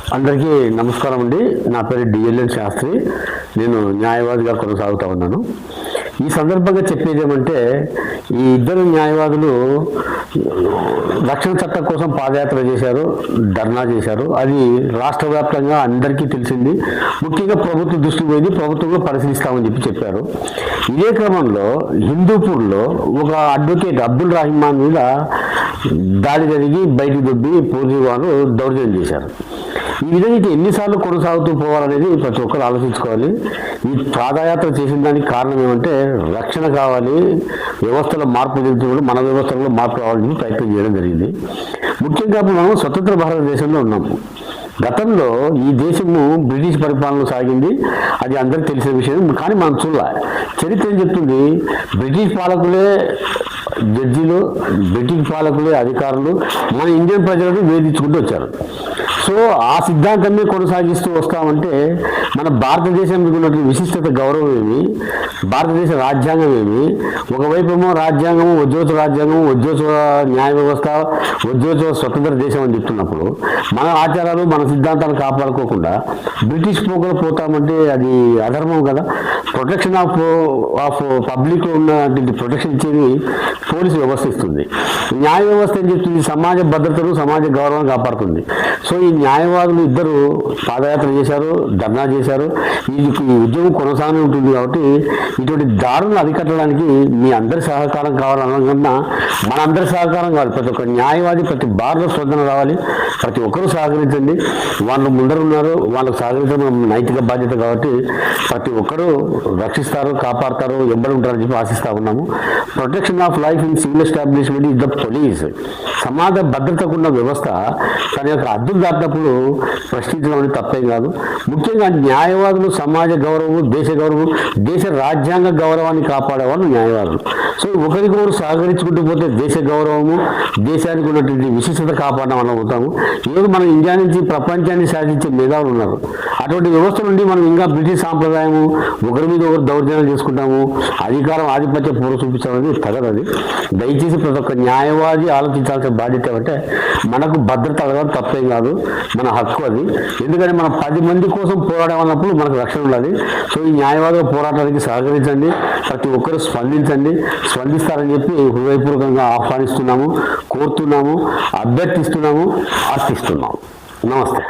అందరికీ నమస్కారం అండి. నా పేరు డిఎల్ఎన్ శాస్త్రి. నేను న్యాయవాదిగా కొనసాగుతూ ఉన్నాను. ఈ సందర్భంగా చెప్పేది ఏమంటే ఈ ఇద్దరు న్యాయవాదులు రక్షణ చట్టం కోసం పాదయాత్ర చేశారు ధర్నా చేశారు. అది రాష్ట్ర వ్యాప్తంగా అందరికీ తెలిసింది. ముఖ్యంగా ప్రభుత్వ దృష్టికి పోయింది. ప్రభుత్వంలో పరిశీలిస్తామని చెప్పి చెప్పారు. ఇదే క్రమంలో హిందూపూర్లో ఒక అడ్వకేట్ అబ్దుల్ రహిమాన్ మీద దాడి జరిగి బయటికి దొబ్బి పోలీసు వారు దౌర్జన్యం చేశారు. ఈ విధంగా ఇది ఎన్నిసార్లు కొనసాగుతూ పోవాలనేది ప్రతి ఒక్కరు ఆలోచించుకోవాలి. ఈ పాదయాత్ర చేసిన దానికి కారణం ఏమంటే రక్షణ కావాలి వ్యవస్థలో మార్పు జరుగుతున్నప్పుడు మన వ్యవస్థలో మార్పు రావాలని ప్రయత్నం చేయడం జరిగింది. ముఖ్యంగా మనం స్వతంత్ర భారతదేశంలో ఉన్నాము గతంలో ఈ దేశము బ్రిటిష్ పరిపాలన సాగింది. అది అందరికీ తెలిసిన విషయం. కానీ మనం చూడాల. చరిత్ర ఏం చెప్తుంది? బ్రిటిష్ పాలకులే జడ్జిలు బ్రిటిష్ పాలకులే అధికారులు మన ఇండియన్ ప్రజలను వేధించుకుంటూ వచ్చారు. సో ఆ సిద్ధాంతాన్ని కొనసాగిస్తూ వస్తామంటే మన భారతదేశానికి ఉన్నటువంటి విశిష్టత గౌరవం ఏమి? భారతదేశ రాజ్యాంగం ఏమి? ఒకవైపేమో రాజ్యాంగం రాజ్యాంగము ఉద్యోగ రాజ్యాంగం ఉద్యోగ న్యాయ వ్యవస్థ ఉద్యోగ స్వతంత్ర దేశం అని చెప్తున్నప్పుడు మన ఆచారాలు మన సిద్ధాంతాలు కాపాడుకోకుండా బ్రిటిష్ పోకలు పోతామంటే అది అధర్మం కదా? ప్రొటెక్షన్ ఆఫ్ ఆఫ్ పబ్లిక్ ఉన్నటువంటి ప్రొటెక్షన్ ఇచ్చేది పోలీసు వ్యవస్థ ఇస్తుంది. న్యాయ వ్యవస్థ ఏం చెప్తుంది? సమాజ భద్రతను సమాజ గౌరవం కాపాడుతుంది. సో ఈ న్యాయవాదులు ఇద్దరు పాదయాత్ర చేశారు ధర్నా చేశారు. ఈ ఈ ఉద్యమం కొనసాగి ఉంటుంది కాబట్టి ఇటువంటి దారులను అరికట్టడానికి మీ అందరి సహకారం కావాలనుకున్నా మన అందరి సహకారం కావాలి. ప్రతి ఒక్క న్యాయవాది ప్రతి బార్లో స్పందన రావాలి. ప్రతి ఒక్కరూ సహకరించండి. వాళ్ళు ముందరు ఉన్నారు. వాళ్ళకు సహకరించడం నైతిక బాధ్యత కాబట్టి ప్రతి ఒక్కరూ రక్షిస్తారు కాపాడతారు ఎంబడి ఉంటారని చెప్పి ఆశిస్తా ఉన్నాము. Protection of life in civil establishment is the police సమాజ భద్రతకు ఉన్న వ్యవస్థ తన యొక్క అద్దులు దాటినప్పుడు ప్రశ్నించడం అనేది తప్పేం కాదు. ముఖ్యంగా న్యాయవాదులు సమాజ గౌరవం దేశ గౌరవం దేశ రాజ్యాంగ గౌరవాన్ని కాపాడేవాళ్ళు న్యాయవాదులు. సో ఒకరికొకరు సహకరించుకుంటూ పోతే దేశ గౌరవము దేశానికి ఉన్నటువంటి విశిష్టత కాపాడడం వల్ల అవుతాము. ఈరోజు మనం ఇండియా నుంచి ప్రపంచాన్ని సాధించే మేధావులు ఉన్నారు. అటువంటి వ్యవస్థ నుండి మనం ఇంకా బ్రిటిష్ సాంప్రదాయము ఒకరి మీద ఒకరు దౌర్జన్యాలు చేసుకుంటాము? అధికారం ఆధిపత్య పూర్వ చూపించాలని తగదు దయచేసి ప్రతి ఒక్క న్యాయవాది ఆలోచించాల్సిన బాధ్యత ఏమంటే మనకు భద్రత అడగడం తప్పేం కాదు. మన హక్కు అది. ఎందుకంటే మనం పది మంది కోసం పోరాడడం అన్నప్పుడు మనకు రక్షణ ఉన్నది సో ఈ న్యాయవాద పోరాటానికి సహకరించండి. ప్రతి ఒక్కరు స్పందించండి. స్పందిస్తారని చెప్పి హృదయపూర్వకంగా ఆహ్వానిస్తున్నాము కోరుతున్నాము అభ్యర్థిస్తున్నాము ఆశిస్తున్నాము. నమస్తే.